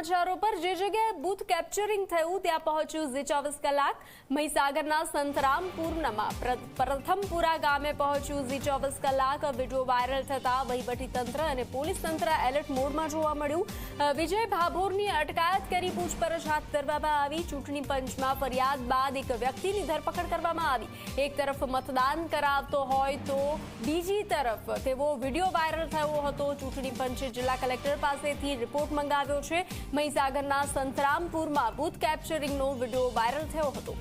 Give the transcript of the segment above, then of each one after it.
સમાચારો પર જે જગ્યાએ બૂથ કેપ્ચરિંગ થયું, ત્યાં પહોંચ્યું ઝી ચોવીસ કલાક. મહીસાગરના સંતરામપુરનામાં પ્રથમપુરા ગામે પહોંચ્યું ઝી ચોવીસ કલાક. વીડિયો વાયરલ થતા તંત્ર અને પોલીસ તંત્ર એલર્ટ મોડમાં જોવા મળ્યું. વિજય ભાભોરની અટકાયત કરી પૂછપરછ હાથ ધરવામાં આવી. ચૂંટણી પંચમાં ફરિયાદ બાદ એક વ્યક્તિની ધરપકડ કરવામાં આવી. એક તરફ મતદાન કરાવતો હોય તો બીજી તરફ તેવો વીડિયો વાયરલ થયો હતો. ચૂંટણી પંચે જિલ્લા કલેક્ટર પાસેથી રિપોર્ટ મંગાવ્યો છે. મહીસાગરના સંતરામપુરમાં બૂથ કેપ્ચરિંગનો વીડિયો વાયરલ થયો હતો.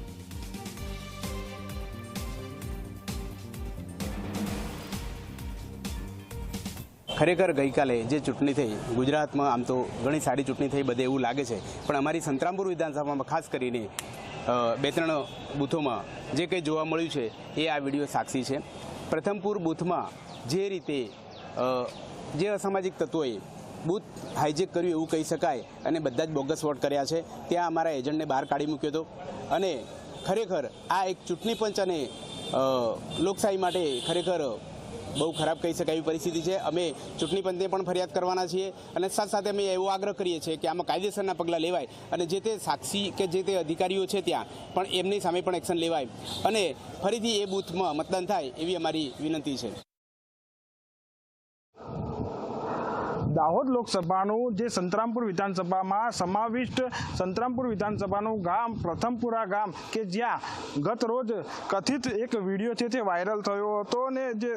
ખરેખર ગઈકાલે જે ચૂંટણી થઈ, ગુજરાતમાં આમ તો ઘણી સારી ચૂંટણી થઈ, બધે એવું લાગે છે. પણ અમારી સંતરામપુર વિધાનસભામાં ખાસ કરીને બે ત્રણ બૂથોમાં જે કંઈ જોવા મળ્યું છે, એ આ વીડિયો સાક્ષી છે. પ્રથમપુર બૂથમાં જે રીતે જે અસામાજિક તત્વોએ બૂથ હાઇજેક કર્યું એવું કહી શકાય અને બધા જ બોગસ વોટ કર્યા છે. ત્યાં અમારા એજન્ટને બહાર કાઢી મૂક્યો હતો. અને ખરેખર આ એક ચૂંટણી પંચ અને લોકશાહી માટે ખરેખર બહુ ખરાબ કહી શકાય એવી પરિસ્થિતિ છે. અમે ચૂંટણી પંચને પણ ફરિયાદ કરવાના છીએ અને સાથે સાથે અમે એવો આગ્રહ કરીએ છીએ કે આમાં કાયદેસરના પગલાં લેવાય અને જે તે સાક્ષી કે જે તે અધિકારીઓ છે ત્યાં પણ એમની સામે પણ એક્શન લેવાય. અને ફરીથી એ બૂથમાં મતદાન થાય એવી અમારી વિનંતી છે. દાહોદ લોકસભાનું જે સંતરામપુર વિધાનસભામાં સમાવિષ્ટ સંતરામપુર વિધાનસભાનું ગામ, પ્રથમપુરા ગામ, કે જ્યાં ગત રોજ કથિત એક વીડિયો છે તે વાયરલ થયો હતો અને જે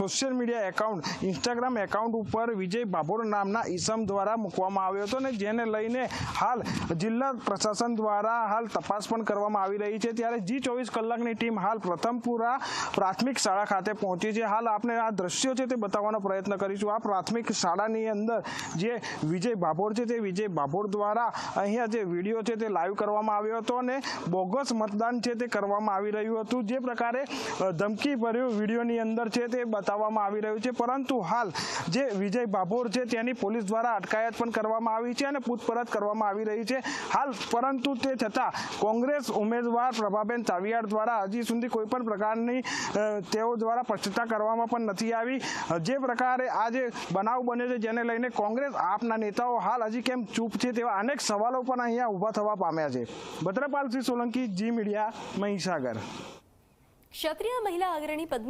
social media account Instagram account ઉપર વિજય ભાભોર નામના ઈસમ દ્વારા મૂકવામાં આવ્યો હતો અને જેને લઈને હાલ જિલ્લા પ્રશાસન દ્વારા હાલ તપાસ પણ કરવામાં આવી રહી છે. ત્યારે જી ચોવીસ કલાકની ટીમ હાલ પ્રથમપુરા પ્રાથમિક શાળા ખાતે પહોંચી છે. હાલ આપણે આ દ્રશ્યો છે તે બતાવવાનો પ્રયત્ન કરીશું. આ પ્રાથમિક શાળાની અંદર જે વિજય ભાભોર છે તે વિજય ભાભોર દ્વારા અહીંયા જે વીડિયો છે તે લાઈવ કરવામાં આવ્યો હતો અને બોગસ મતદાન છે તે કરવામાં આવી રહ્યું હતું. જે પ્રકારે ધમકી ભર્યું વિડીયોની અંદર છે તે બતાવવામાં આવી રહ્યું છે. પરંતુ હાલ જે વિજય ભાભોર છે તેની પોલીસ દ્વારા અટકાયત પણ કરવામાં આવી છે અને પૂછપરછ કરવામાં આવી રહી છે. હાલ, પરંતુ તે છતાં કોંગ્રેસ ઉમેદવાર પ્રભાબેન ચાવિયાડ દ્વારા હજી સુધી કોઈ પણ પ્રકારની તેઓ દ્વારા સ્પષ્ટતા કરવામાં પણ નથી આવી. જે પ્રકારે આ જે બનાવ બન્યો છે, જેને લઈને કોંગ્રેસ આપના નેતાઓ હાલ હજી કેમ ચૂપ છે તેવા અનેક સવાલો પણ અહીંયા ઊભા થવા પામ્યા છે. Bhadrapalsinh Solanki, G media, Mahisagar. ક્ષત્રિય મહિલા અગ્રણી પદ્મિની